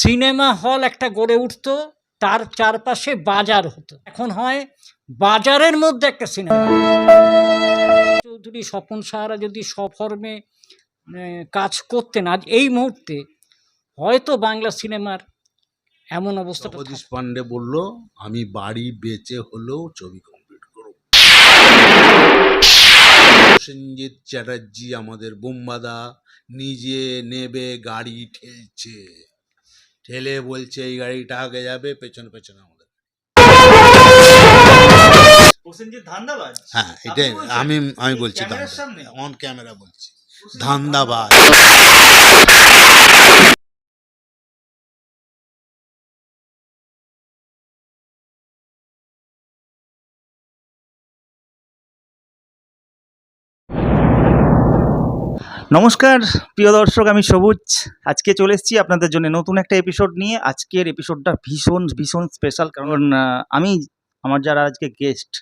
Cinema hall একটা গড়ে উঠতো তার চারপাশে বাজার হতো। এখন হয় বাজারের মধ্যে একটা সিনেমা। চৌধুরী স্বপন সাহারা যদি সফর্মে কাজ করতেন আজ এই মুহূর্তে হয়তো বাংলা সিনেমার এমন অবস্থা জগদীশ পান্ডে বলল আমি বাড়ি বেচে হলেও ছবি কমপ্লিট করব। প্রসেনজিৎ চ্যাটার্জি আমাদের বোম্বাদা নিজে নেবে গাড়ি ঠেলছে। ঠেলে বলছে এই গাড়িটা আগে যাবে পেছনে পেছনে আমাদের হ্যাঁ এটাই আমি আমি বলছি অন ক্যামেরা বলছি। ধান্দাবাজ। নমস্কার, প্রিয় দর্শক, আমি সবুজ। আজকে চলে এসেছি আপনাদের জন্য নতুন একটা এপিসোড নিয়ে। আজকের এপিসোডটা ভীষণ ভীষণ স্পেশাল কারণ আমি, আমার যারা আজকে গেস্ট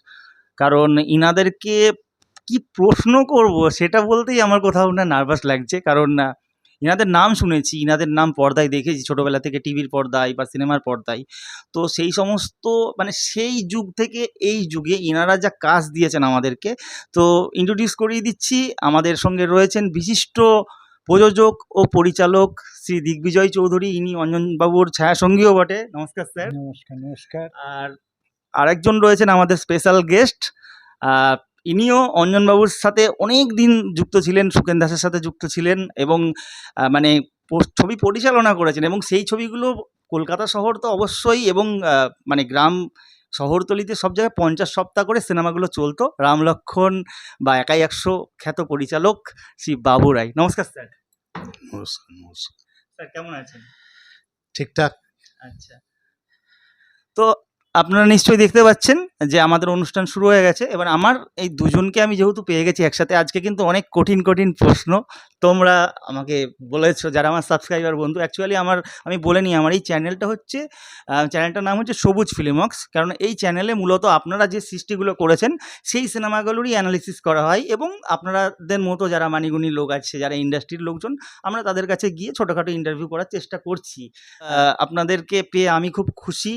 কারণ ইনাদেরকে কি প্রশ্ন করব সেটা বলতেই আমার কোথাও না নার্ভাস লাগছে। কারণ আহ, ইনাদের নাম শুনেছি ইনাদের নাম পর্দায় দেখেছি ছোটোবেলা থেকে টিভির পর্দায় বা সিনেমার পর্দায়। তো সেই সমস্ত মানে সেই যুগ থেকে এই যুগে ইনারা যা কাজ দিয়েছেন আমাদেরকে তো ইন্ট্রোডিউস করিয়ে দিচ্ছি। আমাদের সঙ্গে রয়েছেন বিশিষ্ট প্রযোজক ও পরিচালক শ্রী দিগ্বিজয় চৌধুরী ইনি অঞ্জনবাবুর ছায়াসঙ্গীও বটে। নমস্কার স্যার। নমস্কার নমস্কার। আর আরেকজন রয়েছেন আমাদের স্পেশাল গেস্ট ইনিও অঞ্জনবাবুর সাথে অনেক দিন যুক্ত ছিলেন সুকেন দাসের সাথে যুক্ত ছিলেন এবং মানে ছবি পরিচালনা করেছেন এবং সেই ছবিগুলো কলকাতা শহর তো অবশ্যই এবং মানে গ্রাম শহরতলিতে সব জায়গায় পঞ্চাশ সপ্তাহ করে সিনেমাগুলো চলতো। রাম লক্ষণ বা একাই একশো খ্যাত পরিচালক শ্রী বাবু রায়। নমস্কার স্যার। নমস্কার নমস্কার। স্যার কেমন আছেন? ঠিকঠাক। আচ্ছা। তো আপনারা নিশ্চয়ই দেখতে পাচ্ছেন যে আমাদের অনুষ্ঠান শুরু হয়ে গেছে। এবার আমার এই দুজনকে আমি যেহেতু পেয়ে গেছি একসাথে, আজকে কিন্তু অনেক কঠিন কঠিন প্রশ্ন। তোমরা আমাকে বলেছ যারা আমার সাবস্ক্রাইবার বন্ধু অ্যাকচুয়ালি আমার, আমি বলে নিই, আমার এই চ্যানেলটা হচ্ছে চ্যানেলটার নাম হচ্ছে সবুজ ফিলিমক্স কারণ এই চ্যানেলে মূলত আপনারা যে সৃষ্টিগুলো করেছেন, সেই সিনেমাগুলোরই অ্যানালিসিস করা হয় এবং আপনাদের মতো যারা মানিগুনি লোক আছে, যারা ইন্ডাস্ট্রির লোকজন, আমরা তাদের কাছে গিয়ে ছোটোখাটো ইন্টারভিউ করার চেষ্টা করছি। আপনাদেরকে পেয়ে আমি খুব খুশি।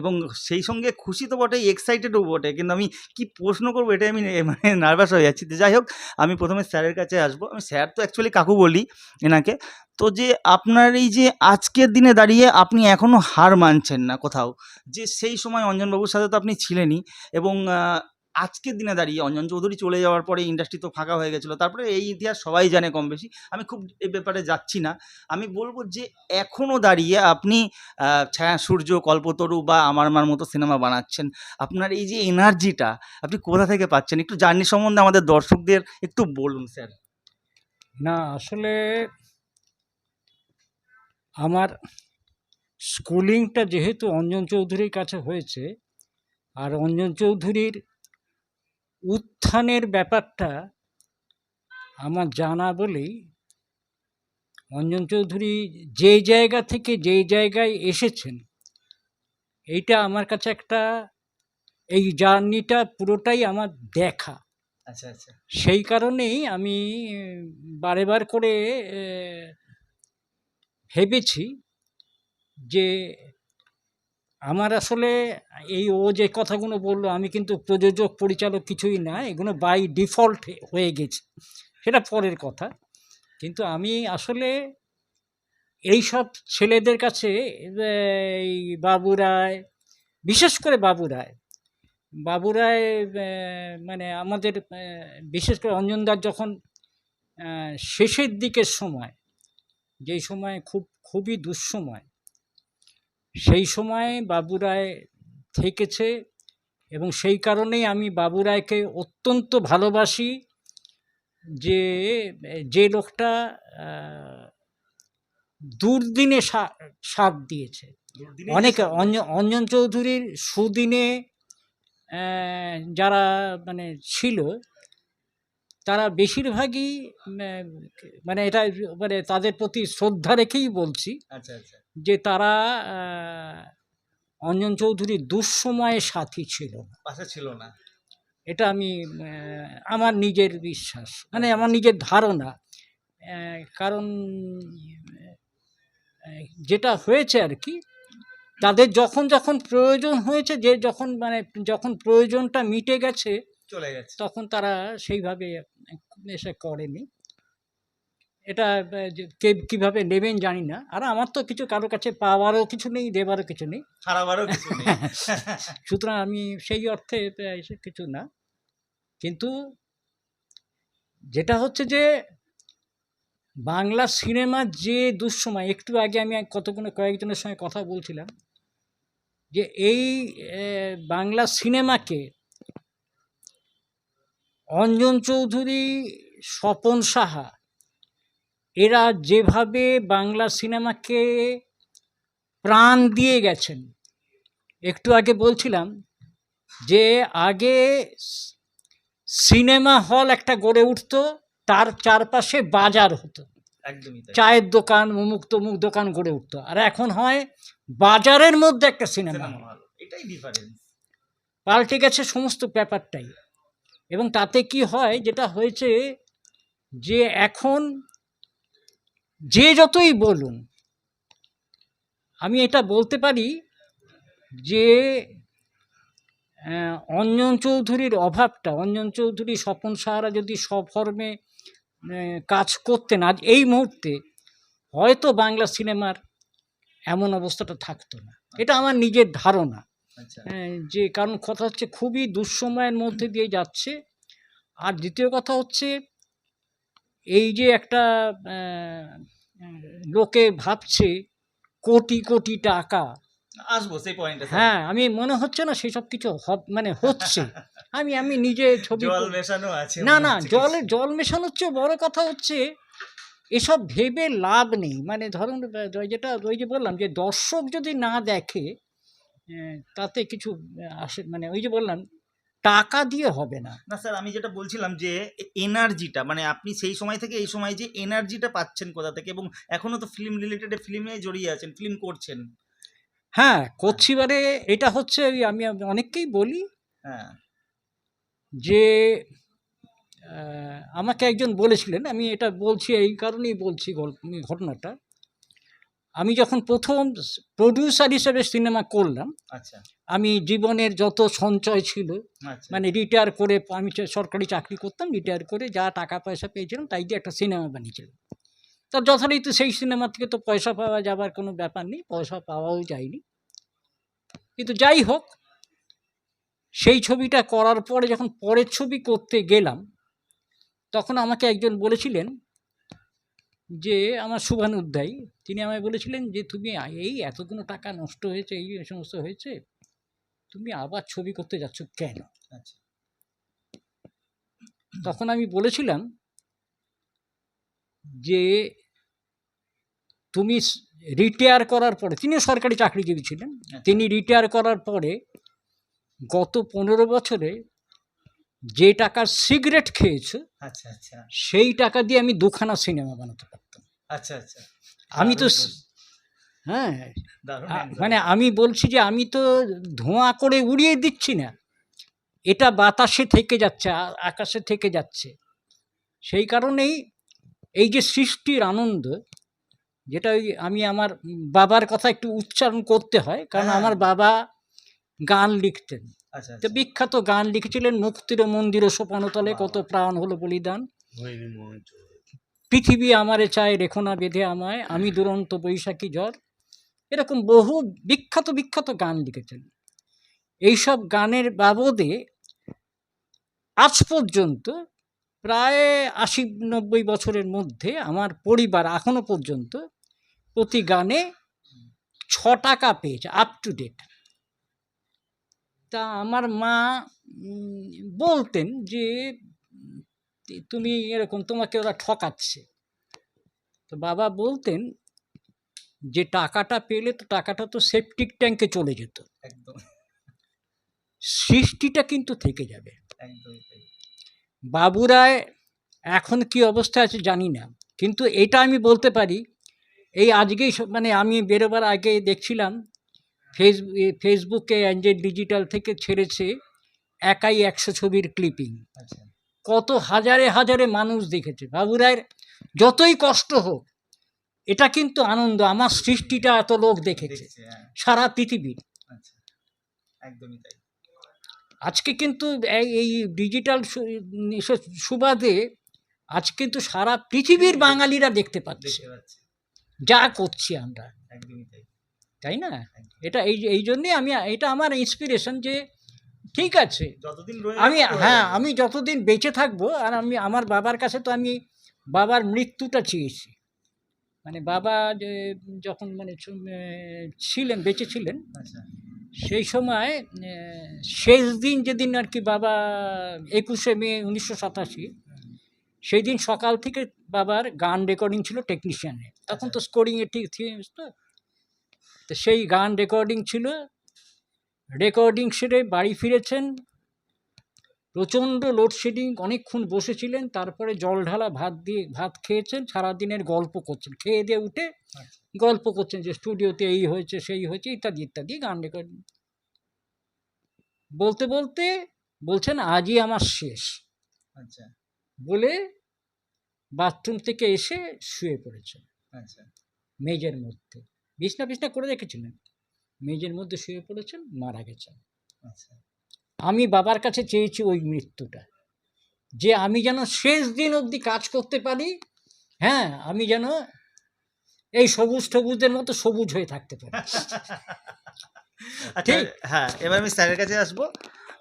এবং সেই সঙ্গে খুশি তো বটেই এক্সাইটেডও বটে। কিন্তু আমি কি প্রশ্ন করব এটাই আমি মানে নার্ভাস হয়ে যাচ্ছি। তো যাই হোক, আমি প্রথমে স্যারের কাছে আসব। আমি স্যার তো অ্যাকচুয়ালি কাকু বলি এনাকে। তো যে আপনার এই যে আজকের দিনে দাঁড়িয়ে আপনি এখনও হার মানছেন না কোথাও, যে সেই সময় অঞ্জনবাবুর সাথে তো আপনি ছিলেনই এবং আজকের দিনে দাঁড়িয়ে অঞ্জন চৌধুরী চলে যাওয়ার পরে ইন্ডাস্ট্রি তো ফাঁকা হয়ে গেছিল, তারপরে এই ইতিহাস সবাই জানে কম বেশি। আমি খুব এ ব্যাপারে যাচ্ছি না। আমি বলব যে এখনও দাঁড়িয়ে আপনি ছায়া, সূর্য, কল্পতরু বা আমার মার মতো সিনেমা বানাচ্ছেন। আপনার এই যে এনার্জিটা আপনি কোথা থেকে পাচ্ছেন? একটু জার্নি সম্বন্ধে আমাদের দর্শকদের একটু বলুন, স্যার। না, আসলে আমার স্কুলিংটা যেহেতু অঞ্জন চৌধুরীর কাছে হয়েছে, আর অঞ্জন চৌধুরীর উত্থানের ব্যাপারটা আমার জানা বলেই অঞ্জন চৌধুরী যে জায়গা থেকে যেই জায়গায় এসেছেন এইটা আমার কাছে একটা এই জার্নিটা পুরোটাই আমার দেখা। আচ্ছা আচ্ছা। সেই কারণেই আমি বারে বার করে ভেবেছি যে আমার আসলে এই ও যে কথাগুলো বলল, আমি কিন্তু প্রযোজক, পরিচালক কিছুই না, এগুলো বাই ডিফল্ট হয়ে গেছে। সেটা পরের কথা। কিন্তু আমি আসলে এই সব ছেলেদের কাছে, এই বাবু রায়, বিশেষ করে বাবু রায়, বাবু মানে আমাদের বিশেষ করে অঞ্জনদার যখন শেষের দিকের সময়, যেই সময় খুব, খুবই দুঃসময় সেই সময় বাবুরায় থেকেছে এবং সেই কারণেই আমি বাবুরায়কে অত্যন্ত ভালোবাসি যে যে লোকটা দুর্দিনে সাথ দিয়েছে। অনেকে অঞ্জন চৌধুরীর সুদিনে যারা মানে ছিল তারা বেশিরভাগই মানে এটা মানে তাদের প্রতি শ্রদ্ধা রেখেই বলছি। আচ্ছা আচ্ছা। যে তারা অঞ্জন চৌধুরীর দুঃসময়ে সাথী ছিল। পাশে ছিল না। এটা আমি আমার নিজের বিশ্বাস মানে আমার নিজের ধারণা। কারণ যেটা হয়েছে আর কি তাদের যখন যখন প্রয়োজন হয়েছে যে যখন মানে যখন প্রয়োজনটা মিটে গেছে চলে গেছে। তখন তারা সেইভাবে এসে করেনি। এটা কে কীভাবে নেবেন জানি না। আর আমার তো কিছু কারও কাছে পাওয়ারও কিছু নেই দেবারও কিছু নেই। খারাপারও কিছু নেই। সুতরাং আমি সেই অর্থে এসে কিছু না। কিন্তু যেটা হচ্ছে যে বাংলা সিনেমার যে দুঃসময় একটু আগে আমি কতগুলো কয়েকজনের সঙ্গে কথা বলছিলাম যে এই বাংলা সিনেমাকে অঞ্জন চৌধুরী স্বপন সাহা এরা যেভাবে বাংলা সিনেমাকে প্রাণ দিয়ে গেছেন। একটু আগে বলছিলাম যে আগে সিনেমা হল একটা গড়ে উঠতো তার চারপাশে বাজার হতো। একদমই চায়ের দোকান অমুক তমুক দোকান গড়ে উঠতো। আর এখন হয় বাজারের মধ্যে একটা সিনেমা সিনেমা হল। এটাই ডিফারেন্স পাল্টে গেছে সমস্ত ব্যাপারটাই। এবং তাতে কি হয় যেটা হয়েছে যে এখন যে যতই বলুন আমি এটা বলতে পারি যে অঞ্জন চৌধুরীর অভাবটা অঞ্জন চৌধুরী স্বপন সাহারা যদি সফর্মে কাজ করতেন আজ এই মুহূর্তে হয়তো বাংলা সিনেমার এমন অবস্থাটা থাকতো না। এটা আমার নিজের ধারণা। আচ্ছা। যে কারণ কথা হচ্ছে খুবই দুঃসময়ের মধ্যে দিয়ে যাচ্ছে। আর দ্বিতীয় কথা হচ্ছে এই যে একটা লোকে ভাবছে কোটি কোটি টাকা। আসব সেই পয়েন্টে হ্যাঁ আমি মনে হচ্ছে না সেসব কিছু মানে হচ্ছে। আমি আমি নিজে ছবি জল মেশানো আছে না না জলে জল মেশানোর হচ্ছে বড় কথা হচ্ছে এসব ভেবে লাভ নেই। মানে ধরুন যেটা ওই যে বললাম যে দর্শক যদি না দেখে তাতে কিছু আসে মানে ওই যে বললাম টাকা দিয়ে হবে না। না স্যার আমি যেটা বলছিলাম যে এনার্জিটা মানে আপনি সেই সময় থেকে এই সময় যে এনার্জিটা পাচ্ছেন কোথা থেকে এবং এখনও তো ফিল্ম রিলেটেড ফিল্মে জড়িয়ে আছেন ফিল্ম করছেন। হ্যাঁ করছি বারে এটা হচ্ছে আমি অনেককেই বলি হ্যাঁ। যে আমাকে একজন বলেছিলেন আমি এটা বলছি এই কারণেই বলছি গল্প ঘটনাটা। আমি যখন প্রথম প্রডিউসার হিসেবে সিনেমা করলাম আচ্ছা। আমি জীবনের যত সঞ্চয় ছিল আচ্ছা। মানে রিটায়ার করে আমি সরকারি চাকরি করতাম রিটায়ার করে যা টাকা পয়সা পেয়েছিলাম তাই দিয়ে একটা সিনেমা বানিয়েছিলাম। তা যথারীতি সেই সিনেমা থেকে তো পয়সা পাওয়া যাবার কোনো ব্যাপার নেই পয়সা পাওয়াও যায়নি। কিন্তু যাই হোক সেই ছবিটা করার পরে যখন পরের ছবি করতে গেলাম তখন আমাকে একজন বলেছিলেন যে আমার শুভানুধ্যায়ী তিনি আমায় বলেছিলেন যে তুমি এই এতগুলো টাকা নষ্ট হয়েছে এই সমস্ত হয়েছে তুমি আবার ছবি করতে যাচ্ছ কেন আচ্ছা তখন আমি বলেছিলাম যে তুমি রিটায়ার করার পরে তিনিও সরকারি চাকরিজীবী ছিলেন আচ্ছা। তিনি রিটায়ার করার পরে গত পনেরো বছরে যে টাকার সিগারেট খেয়েছো আচ্ছা আচ্ছা। সেই টাকা দিয়ে আমি দুখানা সিনেমা বানাতে পারতাম। আচ্ছা আচ্ছা। আমি তো হ্যাঁ। মানে আমি বলছি যে আমি তো ধোঁয়া করে উড়িয়ে দিচ্ছি না। এটা বাতাসে থেকে যাচ্ছে আকাশে থেকে যাচ্ছে। সেই কারণেই এই যে সৃষ্টির আনন্দ যেটা ওই আমি আমার বাবার কথা একটু উচ্চারণ করতে হয় কারণ হ্যাঁ। আমার বাবা গান লিখতেন। তো আচ্ছা। বিখ্যাত গান লিখেছিলেন মুক্তির মন্দির সোপানতলে কত প্রাণ হলো বলিদান। পৃথিবী আমারে চায় রেখো না বেঁধে আমায় আমি দুরন্ত বৈশাখী জ্বর এরকম বহু বিখ্যাত বিখ্যাত গান লিখেছেন। এইসব গানের বাবদে আজ পর্যন্ত প্রায় আশি নব্বই বছরের মধ্যে আমার পরিবার এখনও পর্যন্ত প্রতি গানে ছ টাকা পেয়েছে আপ টু ডেট তা আমার মা বলতেন যে তুমি এরকম তোমাকে ওরা ঠকাচ্ছে। তো বাবা বলতেন যে টাকাটা পেলে তো টাকাটা তো সেপটিক ট্যাঙ্কে চলে যেত। একদম। সৃষ্টিটা কিন্তু থেকে যাবে। বাবুরায় এখন কি অবস্থা আছে জানি না। কিন্তু এটা আমি বলতে পারি এই আজকেই মানে আমি বেরোবার আগে দেখছিলাম ফেস ফেসবুকে অ্যাঞ্জেল ডিজিটাল থেকে ছেড়েছে একাই একশো ছবির ক্লিপিং আচ্ছা। কত হাজারে হাজারে মানুষ দেখেছে। বাবুরায়ের যতই কষ্ট হোক এটা কিন্তু আনন্দ আমার সৃষ্টিটা এত লোক দেখেছে। হ্যাঁ, সারা পৃথিবীর। আচ্ছা একদমই তাই। আজকে কিন্তু এই এই ডিজিটাল সুবাদে আজ কিন্তু সারা পৃথিবীর বাঙালিরা দেখতে পাচ্ছে। যা করছি আমরা। একদমই তাই। তাই না? এটা এই এই জন্যে আমি এটা আমার ইন্সপিরেশন যে ঠিক আছে। যতদিন আমি হ্যাঁ আমি যতদিন বেঁচে থাকব আর আমি আমার বাবার কাছে তো আমি বাবার মৃত্যুটা চেয়েছি। মানে বাবা যে যখন মানে ছিলেন বেঁচে ছিলেন আচ্ছা। সেই সময় শেষ দিন যেদিন আর কি বাবা একুশে মে উনিশশো সাতাশি সেই দিন সকাল থেকে বাবার গান রেকর্ডিং ছিল টেকনিশিয়ানে তখন তো স্কোরিংয়ে ঠিক থিমস তো তো সেই গান রেকর্ডিং ছিল। রেকর্ডিং সেরে বাড়ি ফিরেছেন। প্রচণ্ড লোডশেডিং অনেকক্ষণ বসেছিলেন তারপরে জল ঢালা ভাত দিয়ে ভাত খেয়েছেন সারাদিনের গল্প করছেন। খেয়ে দিয়ে উঠে। গল্প করছেন যে স্টুডিওতে এই হয়েছে সেই হয়েছে ইত্যাদি ইত্যাদি গান রেকর্ডিং বলতে বলতে বলছেন আজই আমার শেষ। আচ্ছা। বলে বাথরুম থেকে এসে শুয়ে পড়েছেন। আচ্ছা। মেজের মধ্যে। বিছনা বিছনা করে রেখেছিলেন। মেজের মধ্যে শুয়ে পড়েছেন মারা গেছেন। আচ্ছা। আমি বাবার কাছে চেয়েছি ওই মৃত্যুটা। যে আমি যেন শেষ দিন অবধি কাজ করতে পারি হ্যাঁ আমি যেন এই সবুজ সবুজের মতো সবুজ হয়ে থাকতে পারি। আচ্ছা ঠিক। হ্যাঁ এবার আমি স্যারের কাছে আসব।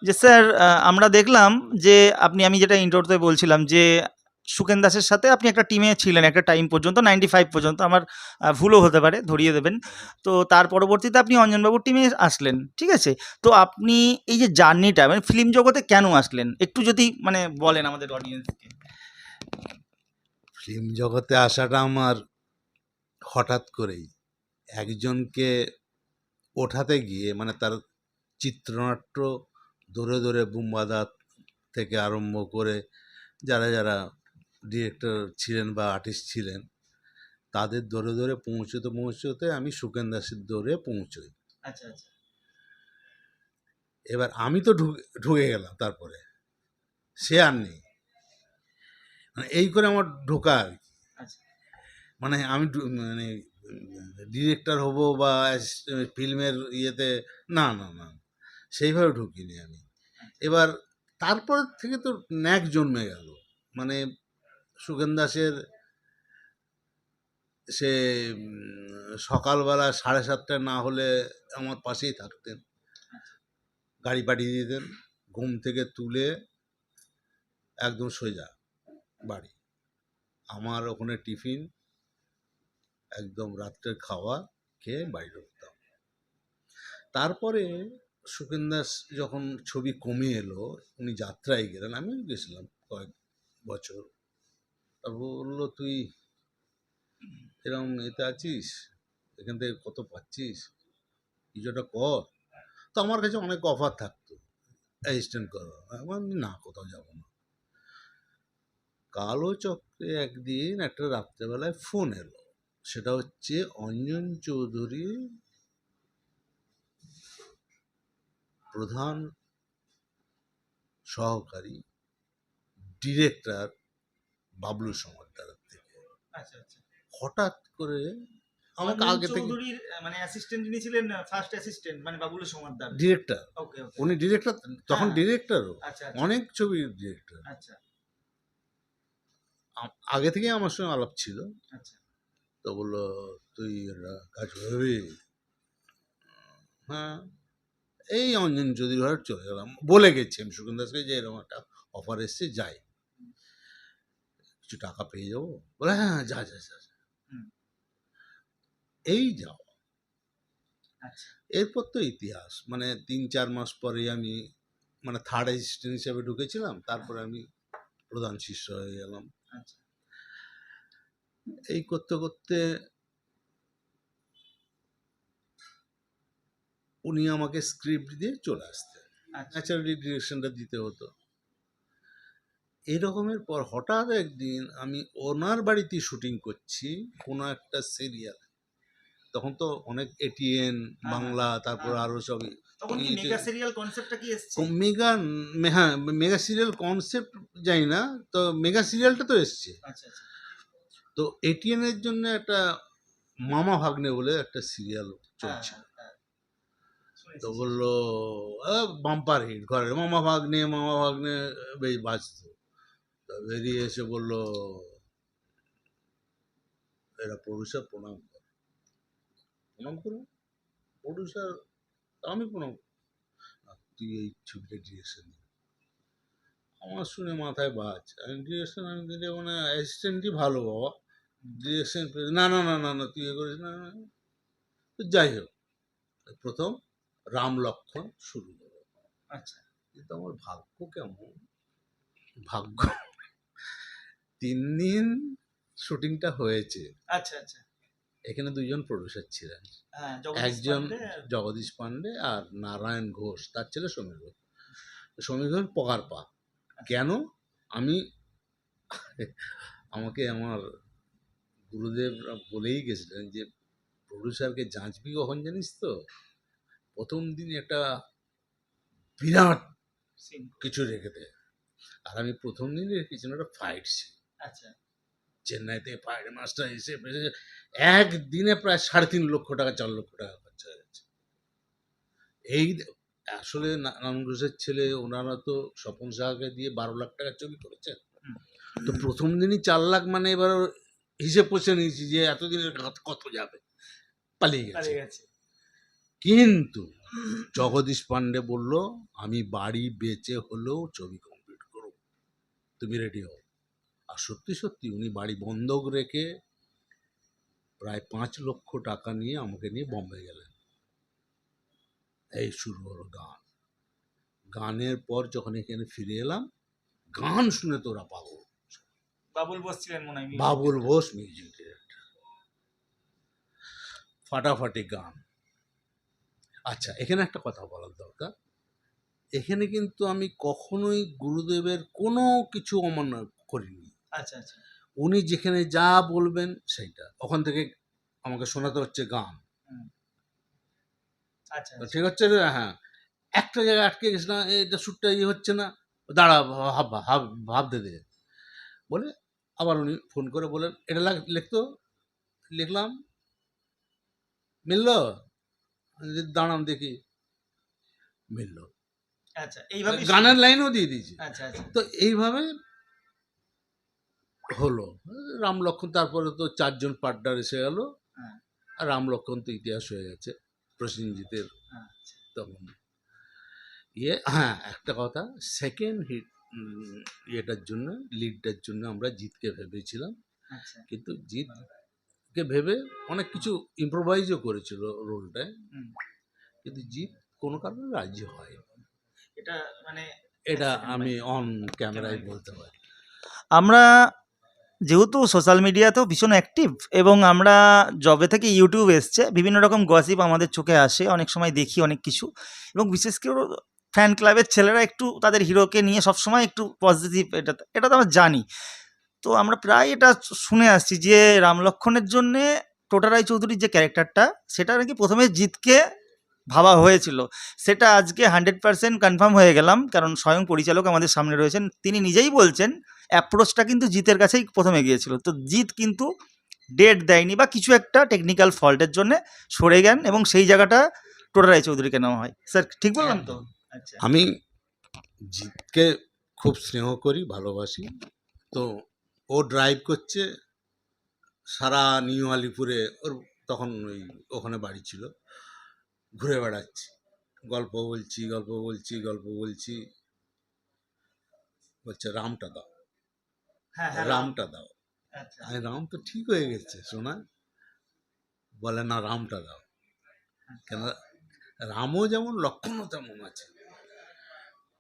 যে স্যার আমরা দেখলাম যে আপনি আমি যেটা ইন্টারতে বলছিলাম যে সুকেন দাসের সাথে আপনি একটা টিমে ছিলেন, একটা টাইম পর্যন্ত নাইনটি ফাইভ পর্যন্ত। আমার ভুলও হতে পারে, ধরিয়ে দেবেন। তো তার পরবর্তীতে আপনি অঞ্জনবাবুর টিমে আসলেন, ঠিক আছে? তো আপনি এই যে জার্নিটা মানে ফিল্ম জগতে কেন আসলেন? একটু যদি মানে বলেন আমাদের অডিয়েন্সকে ফিল্ম জগতে আসাটা আমার হঠাৎ করেই একজনকে ওঠাতে গিয়ে মানে তার চিত্রনাট্য ধরে ধরে বুম্বাদা থেকে আরম্ভ করে, যারা যারা ডিরেক্টর ছিলেন বা আর্টিস্ট ছিলেন তাদের ধরে ধরে পৌঁছতে পৌঁছতে আমি সুকেন দাসের দৌড়ে পৌঁছই। আচ্ছা আচ্ছা। এবার আমি তো ঢুকে ঢুকে গেলাম তারপরে। সে আর নেই। মানে এই করে আমার ঢোকা আর কি। আচ্ছা। মানে আমি মানে ডিরেক্টর হব বা ফিল্মের ইয়েতে না না না সেইভাবে ঢুকিনি আমি। এবার তারপর থেকে তো ন্যাক জন্মে গেল। মানে সুগেন দাসের সে সকালবেলা সাড়ে সাতটায় না হলে আমার পাশেই থাকতেন। গাড়ি পাঠিয়ে দিতেন, ঘুম থেকে তুলে একদম সোজা বাড়ি। আমার ওখানে টিফিন, একদম রাত্রের খাওয়া খেয়ে বাড়ি ঢুকতাম। তারপরে সুকেন দাস যখন ছবি কমে এলো, উনি যাত্রায় গেলেন, আমিও গেছিলাম কয়েক বছর। তারপর বলল, তুই এরকম এতে আছিস? এখান থেকে কত পাচ্ছিস? কিছুটা কর। তো আমার কাছে অনেক অফার থাকতো, অ্যাসিস্ট্যান্ট করো। আমি না, কোথাও যাব না। কালো চক্রে একদিন একটা রাত্রেবেলায় ফোন এলো, সেটা হচ্ছে অঞ্জন চৌধুরী প্রধান সহকারী ডিরেক্টর বাবলু সমাদ্দার থেকে আচ্ছা আচ্ছা। হঠাৎ করে আমাকে আগে থেকে মানে অ্যাসিস্ট্যান্ট যিনি ছিলেন ফার্স্ট অ্যাসিস্ট্যান্ট মানে বাবুল সমাদ্দার ডিরেক্টর উনি ডিরেক্টর তখন হ্যাঁ। ডিরেক্টরও আচ্ছা আচ্ছা, অনেক ছবির ডিরেক্টর আচ্ছা। আগে থেকে আমার সঙ্গে আলাপ ছিল। আচ্ছা। তো বলল তুই কাজ করবি? হ্যাঁ। এই অঞ্জন ঘরে চলে গেলাম। বলে গেছি আমি সুগন্ধ দাসকে যে এরকম একটা অফার এসছে যাই। কিছু টাকা পেয়ে যাব? বলে হ্যাঁ হ্যাঁ, যা যা যা। এই যাও। আচ্ছা। এরপর তো ইতিহাস। মানে তিন চার মাস পরে আমি মানে থার্ড অ্যাসিস্ট্যান্ট হিসাবে ঢুকেছিলাম। তারপরে আমি প্রধান শিষ্য হয়ে গেলাম। আচ্ছা। এই করতে করতে উনি আমাকে স্ক্রিপ্ট দিয়ে চলে আসতেন। আচ্ছা। ন্যাচারালি ডিরেকশনটা দিতে হতো। এরকমের পর হঠাৎ একদিন আমি ওনার বাড়িতে শুটিং করছি কোনো একটা সিরিয়াল তখন তো অনেক এটিএন বাংলা তারপর হ্যাঁ। আরও সব তখন কি মেগা সিরিয়াল কনসেপ্টটা কি হ্যাঁ মেগা সিরিয়াল কনসেপ্ট জানি না তো মেগা সিরিয়ালটা তো এসছে। আচ্ছা আচ্ছা। তো এটিএন এর জন্য একটা মামা ভাগ্নে বলে একটা সিরিয়াল চলছে। হ্যাঁ, তো বলল বাম্পার হিট ঘরের মামা ভাগ্নে মামা ভাগ্নে বেশ বাঁচত তো বেরিয়ে এসে বলল এরা প্রডিউসার প্রণাম কর। প্রণাম করব? প্রডিউসার? আমি প্রণাম। তুই এই ছবিটা ডিরেকশন আমার শুনে মাথায় বাজ। আমি ডিরেকশন আমি দিলে মানে অ্যাসিস্ট্যান্টই ভালো বাবা। ডিরেকশন না না না না না তুই এ করিস না। তো যাই হোক প্রথম রাম লক্ষণ শুরু হলো আচ্ছা। কিন্তু আমার ভাগ্য কেমন? ভাগ্য তিন দিন শুটিংটা হয়েছে। আচ্ছা আচ্ছা। এখানে দুজন প্রডিউসার ছিলেন। হ্যাঁ একজন জগদীশ পান্ডে আর নারায়ণ ঘোষ তার ছেলে সমীর ঘোষ। সমীর ঘোষ পকার পা। কেন? আমি আমাকে আমার গুরুদেব বলেই গেছিলেন যে প্রডিউসারকে যাঁচবি কখন জানিস তো? প্রথম দিন একটা বিরাট কিছু রেখে দেয় আর আমি প্রথম দিন রেখেছিলাম একটা ফাইট সিন আচ্ছা। চেন্নাই থেকে ফাইট মাস্টার এসে একদিনে প্রায় সাড়ে তিন লক্ষ টাকা চার লক্ষ টাকা খরচা হয়ে গেছে। এই আসলে না- ঘোষের ছেলে ওনারা তো স্বপন সাহাকে দিয়ে বারো লাখ টাকার ছবি করেছেন। তো প্রথম দিনই চার লাখ মানে এবার হিসেব কষে নিয়েছি যে এতদিনের কত- কত যাবে? পালিয়ে গেছে। গেছে। কিন্তু জগদীশ পান্ডে বলল আমি বাড়ি বেচে হলেও ছবি কমপ্লিট করব। তুমি রেডি হও। আর সত্যি সত্যি উনি বাড়ি বন্ধক রেখে প্রায় পাঁচ লক্ষ টাকা নিয়ে আমাকে নিয়ে বম্বে গেলেন। এই শুরু হলো গান। গানের পর যখন এখানে ফিরে এলাম গান শুনে তোরা পাগল। বাবুল বসছিলেন মনে হয় বাবুল বোস মিউজিক ডিরেক্টর ফাটাফাটি গান। আচ্ছা এখানে একটা কথা বলার দরকার। এখানে কিন্তু আমি কখনোই গুরুদেবের কোনো কিছু অমান্য করিনি। আচ্ছা আচ্ছা। উনি যেখানে যা বলবেন সেইটা। ওখান থেকে আমাকে শোনাতে হচ্ছে গান। আচ্ছা ঠিক হচ্ছে রে? হ্যাঁ একটা জায়গায় আটকে গেছে না এটা শ্যুটটা ইয়ে হচ্ছে না। দাঁড়া ভাব ভাব ভাবতে দে বলে আবার উনি ফোন করে বলেন এটা লাগ লিখতো? লিখলাম? মিললো? দাঁড়ান দেখি। মিললো। আচ্ছা এইভাবে গানের লাইনও দিয়ে দিয়েছি। আচ্ছা আচ্ছা। তো এইভাবে হলো। রাম লক্ষণ তারপরে তো চারজন পার্টনার এসে গেল। হ্যাঁ। আর রাম লক্ষণ তো ইতিহাস হয়ে গেছে প্রসেনজিতের আচ্ছা। তখন। ইয়ে হ্যাঁ একটা কথা সেকেন্ড হিট ইয়েটার জন্য লিডটার জন্য আমরা জিতকে ভেবেছিলাম। আচ্ছা। কিন্তু জিতকে ভেবে অনেক কিছু ইম্প্রোভাইজও করেছিল রোলটায় কিন্তু জিত কোনো কারণে রাজি হয় এটা মানে এটা আমি অন ক্যামেরায় বলতে পারি। আমরা যেহেতু সোশ্যাল মিডিয়াতেও ভীষণ অ্যাক্টিভ এবং আমরা জবে থেকে ইউটিউব এসছে, বিভিন্ন রকম গসিপ আমাদের চোখে আসে, অনেক সময় দেখি অনেক কিছু এবং বিশেষ করে ফ্যান ক্লাবের ছেলেরা একটু তাদের হিরোকে নিয়ে সবসময় একটু পজিটিভ এটা এটা তো আমরা জানি। তো আমরা প্রায় এটা শুনে আসছি যে রাম রামলক্ষণের জন্যে টোটা রায় চৌধুরীর যে ক্যারেক্টারটা সেটা নাকি প্রথমে জিতকে ভাবা হয়েছিল। সেটা আজকে হান্ড্রেড পার্সেন্ট কনফার্ম হয়ে গেলাম, কারণ স্বয়ং পরিচালক আমাদের সামনে রয়েছেন। তিনি নিজেই বলছেন, অ্যাপ্রোচটা কিন্তু জিতের কাছেই প্রথমে গিয়েছিল। তো জিত কিন্তু ডেট দেয়নি বা কিছু একটা টেকনিক্যাল ফল্টের জন্য সরে গেন এবং সেই জায়গাটা টোটা রায় চৌধুরীকে নেওয়া হয়। স্যার, ঠিক বললাম তো? আচ্ছা। আমি জিতকে খুব স্নেহ করি, ভালোবাসি। তো ও ড্রাইভ করছে সারা নিউ আলিপুরে, ওর তখন ওই ওখানে বাড়ি ছিল। ঘুরে বেড়াচ্ছি। গল্প বলছি গল্প বলছি গল্প বলছি। বলছে রামটা দাও। হ্যাঁ রামটা দাও। আচ্ছা। আমি রাম তো ঠিক হয়ে গেছে শোনা বলে না রামটা দাও। কেন রামও যেমন লক্ষণও তেমন আছে।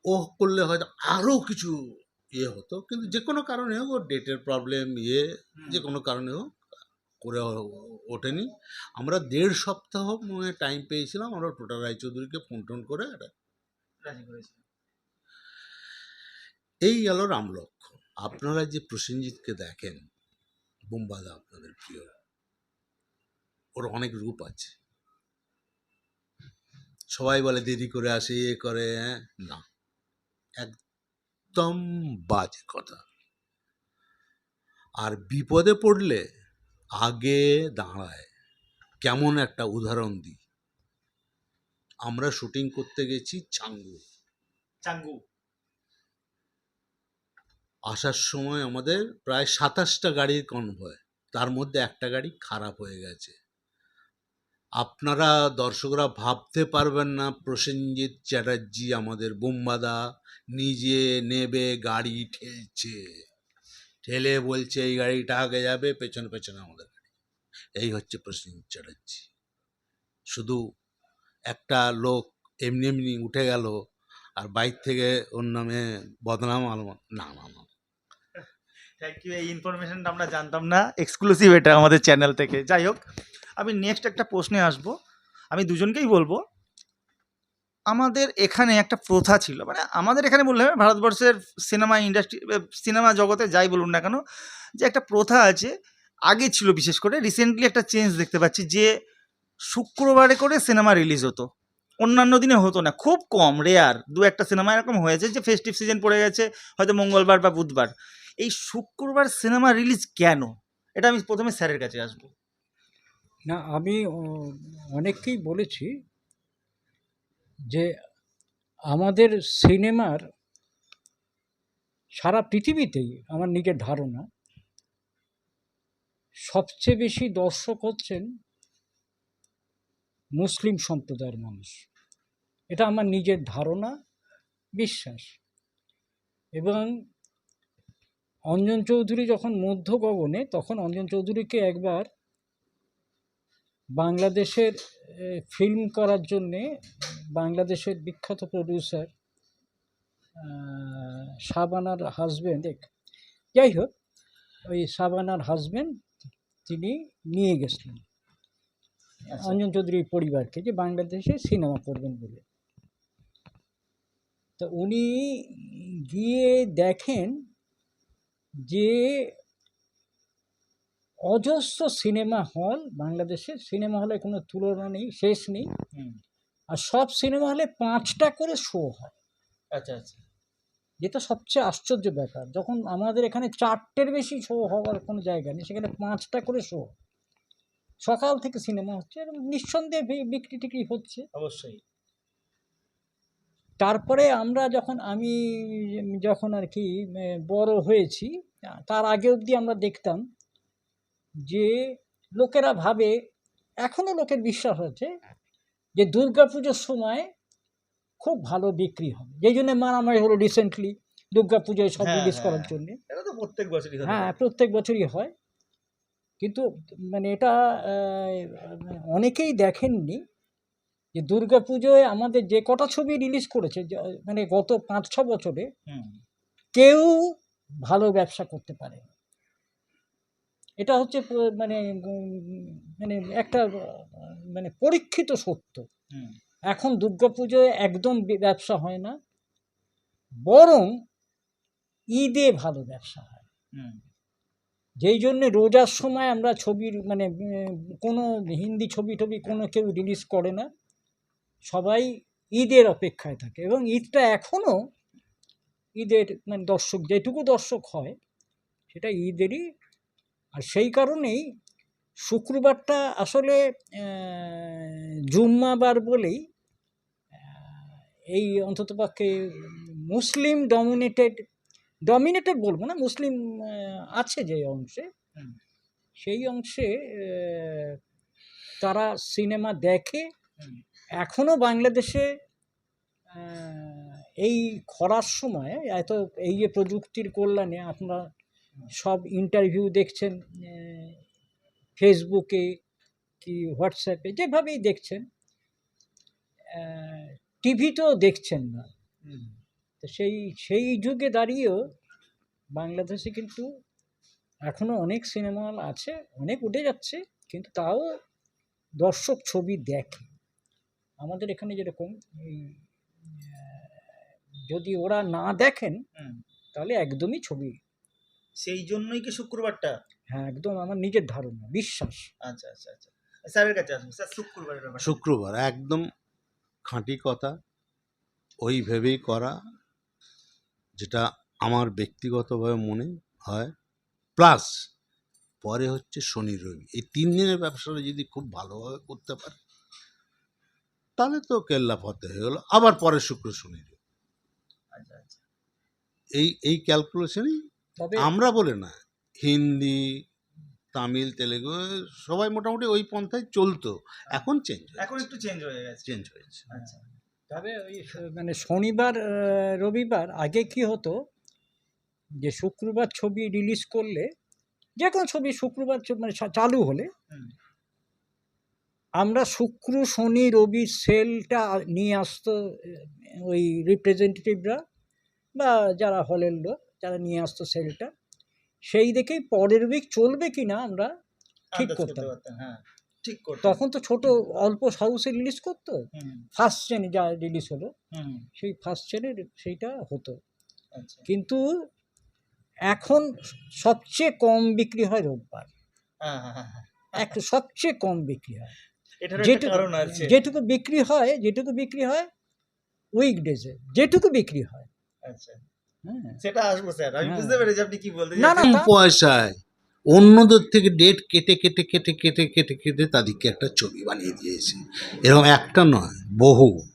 ও করলে হয়তো আরও কিছু ইয়ে হতো কিন্তু যে কোনো কারণে হোক ডেটের প্রবলেম ইয়ে যে কোনো কারণে হোক করে ওঠেনি। আমরা দেড় সপ্তাহ মনে টাইম পেয়েছিলাম আমরা টোটা রায়চৌধুরীকে ফোন টোন করে এই গেল রামলক্ষণ। আপনারা যে প্রসেনজিৎকে দেখেন বোম্বাদা আপনাদের প্রিয় ওর অনেক রূপ আছে। সবাই বলে দেরি করে আসে এ করে হ্যাঁ? না। একদম বাজে কথা। আর বিপদে পড়লে আগে দাঁড়ায়। কেমন একটা উদাহরণ দিই। আমরা শুটিং করতে গেছি চাঙ্গু। চাঙ্গু। আসার সময় আমাদের প্রায় সাতাশটা গাড়ির কনভয় তার মধ্যে একটা গাড়ি খারাপ হয়ে গেছে। আপনারা দর্শকরা ভাবতে পারবেন না প্রসেনজিৎ চ্যাটার্জি আমাদের বোম্বাদা নিজে নেবে গাড়ি ঠেলছে। ঠেলে বলছে, এই গাড়িটা আগে যাবে, পেছনে পেছনে আমাদের গাড়ি। এই হচ্ছে প্রসেনজিৎ চ্যাটার্জি। শুধু একটা লোক এমনি এমনি উঠে গেল, আর বাইক থেকে ওর নামে বদনাম আলম। না না না। থ্যাংক ইউ এই ইনফরমেশনটা আমরা জানতাম না। এক্সক্লুসিভ এটা আমাদের চ্যানেল থেকে। যাই হোক, আমি নেক্সট একটা প্রশ্নে আসব। আমি দুজনকেই বলব আমাদের এখানে একটা প্রথা ছিল। মানে আমাদের এখানে বললে ভারতবর্ষের সিনেমা ইন্ডাস্ট্রি সিনেমা জগতে যাই বলুন না কেন, যে একটা প্রথা আছে, আগে ছিল বিশেষ করে রিসেন্টলি একটা চেঞ্জ দেখতে পাচ্ছি যে শুক্রবারে করে সিনেমা রিলিজ হতো। অন্যান্য দিনে হতো না, খুব কম রেয়ার দু একটা সিনেমা এরকম হয়েছে যে ফেস্টিভ সিজন পড়ে গেছে, হয়তো মঙ্গলবার বা বুধবার। এই শুক্রবার সিনেমা রিলিজ কেন? এটা আমি প্রথমে স্যারের কাছে আসব। না, আমি অনেককেই বলেছি যে আমাদের সিনেমার সারা পৃথিবীতেই আমার নিজের ধারণা সবচেয়ে বেশি দর্শক হচ্ছেন মুসলিম সম্প্রদায়ের মানুষ। এটা আমার নিজের ধারণা, বিশ্বাস। এবং অঞ্জন চৌধুরী যখন মধ্য গগনে তখন অঞ্জন চৌধুরীকে একবার বাংলাদেশের ফিল্ম করার জন্যে বাংলাদেশের বিখ্যাত প্রডিউসার শাবানার হাজব্যান্ড এক। যাই হোক ওই শাবানার হাজব্যান্ড তিনি নিয়ে গেছিলেন। অঞ্জন চৌধুরীর পরিবারকে যে বাংলাদেশে সিনেমা করবেন বলে। তো উনি গিয়ে দেখেন যে অজস্র সিনেমা হল বাংলাদেশে সিনেমা হলে কোনো তুলনা নেই শেষ নেই। আর সব সিনেমা হলে পাঁচটা করে শো হয়। আচ্ছা আচ্ছা। যেটা সবচেয়ে আশ্চর্য ব্যাপার যখন আমাদের এখানে চারটের বেশি শো হওয়ার কোনো জায়গা নেই সেখানে পাঁচটা করে শো সকাল থেকে সিনেমা হচ্ছে এবং নিঃসন্দেহে বিক্রি টিক্রি হচ্ছে। অবশ্যই। তারপরে আমরা যখন আমি যখন আর কি বড় হয়েছি তার আগে অবধি আমরা দেখতাম যে লোকেরা ভাবে এখনও লোকের বিশ্বাস আছে যে দুর্গাপুজোর সময় খুব ভালো বিক্রি হবে। যেই জন্য মারামারি হলো রিসেন্টলি দুর্গাপুজোয় সব হ্যাঁ, রিলিজ হ্যাঁ, করার হ্যাঁ। জন্য। এটা তো প্রত্যেক বছরই হ্যাঁ প্রত্যেক বছরই হয়। কিন্তু মানে এটা অনেকেই দেখেননি যে দুর্গাপুজোয় আমাদের যে কটা ছবি রিলিজ করেছে মানে গত পাঁচ ছ বছরে কেউ ভালো ব্যবসা করতে পারে এটা হচ্ছে মানে মানে একটা মানে পরীক্ষিত সত্য। এখন দুর্গাপুজোয় একদম ব্যবসা হয় না। বরং ঈদে ভালো ব্যবসা হয়। হুম, যেই জন্যে রোজার সময় আমরা ছবির মানে কোনো হিন্দি ছবি টবি কোনো কেউ রিলিজ করে না। সবাই ঈদের অপেক্ষায় থাকে এবং ঈদটা এখনও ঈদের মানে দর্শক যেটুকু দর্শক হয় সেটা ঈদেরই আর সেই কারণেই শুক্রবারটা আসলে জুম্মাবার বলেই এই অন্ততপক্ষে মুসলিম ডমিনেটেড ডমিনেটেড বলব না, মুসলিম আছে যে অংশে, সেই অংশে তারা সিনেমা দেখে। এখনও বাংলাদেশে এই খরার সময়, এত এই যে প্রযুক্তির কল্যাণে আপনারা সব ইন্টারভিউ দেখছেন ফেসবুকে কি হোয়াটসঅ্যাপে যেভাবেই দেখছেন টিভিতেও দেখছেন না। তো সেই সেই যুগে দাঁড়িয়েও বাংলাদেশে কিন্তু এখনও অনেক সিনেমা হল আছে অনেক উঠে যাচ্ছে কিন্তু তাও দর্শক ছবি দেখে। আমাদের এখানে যেরকম এই যদি ওরা না দেখেন তাহলে একদমই ছবি সেই জন্যই কি শুক্রবারটা? হ্যাঁ একদম আমার নিজের ধারণা বিশ্বাস। আচ্ছা আচ্ছা আচ্ছা। স্যারের কাছে আসব স্যার শুক্রবারের ব্যাপারে শুক্রবার একদম খাঁটি কথা। ওই ভেবেই করা যেটা আমার ব্যক্তিগতভাবে মনে হয়। প্লাস পরে হচ্ছে শনি রবি। এই তিন দিনের ব্যবসাটা যদি খুব ভালোভাবে করতে পারে তাহলে তো কেল্লা ফতে হয়ে গেলো। আবার পরে শুক্র শনি রবি। আচ্ছা আচ্ছা। এই এই ক্যালকুলেশনই তবে আমরা বলে না হিন্দি তামিল তেলেগু সবাই মোটামুটি ওই পন্থায় চলতো। এখন চেঞ্জ এখন একটু চেঞ্জ হয়ে গেছে। চেঞ্জ হয়েছে আচ্ছা। তবে ওই মানে শনিবার রবিবার আগে কি হতো যে শুক্রবার ছবি রিলিজ করলে যে কোনো ছবি শুক্রবার মানে চালু হলে আমরা শুক্র শনি রবি সেলটা নিয়ে আসতো ওই রিপ্রেজেন্টেটিভরা বা যারা হলের লোক। যারা নিয়ে আসতো সেলটা। সেই দেখেই পরের উইক চলবে কি না আমরা ঠিক আন্দাজ করতে করতে হবে। পারতেন হ্যাঁ ঠিক তখন তো ছোট অল্প হাউসে রিলিজ করতো। ফার্স্ট চেনে যা রিলিজ হলো সেই ফার্স্ট চেনের সেইটা হতো। আচ্ছা। কিন্তু এখন সবচেয়ে কম বিক্রি হয় রোববার। হ্যাঁ হ্যাঁ। এক সবচেয়ে কম বিক্রি হয়। যেটুকু যেটুকু বিক্রি হয় যেটুকু বিক্রি হয় উইকডেজে যেটুকু বিক্রি হয়। আচ্ছা। হ্যাঁ সেটা আসব স্যার। আমি হ্যাঁ। বুঝতে পেরেছি আপনি কি বলতে না, না, পয়সায়। অন্যদের থেকে ডেট কেটে কেটে কেটে কেটে কেটে কেটে তাদেরকে একটা ছবি বানিয়ে দিয়েছে। এরকম একটা নয় বহু।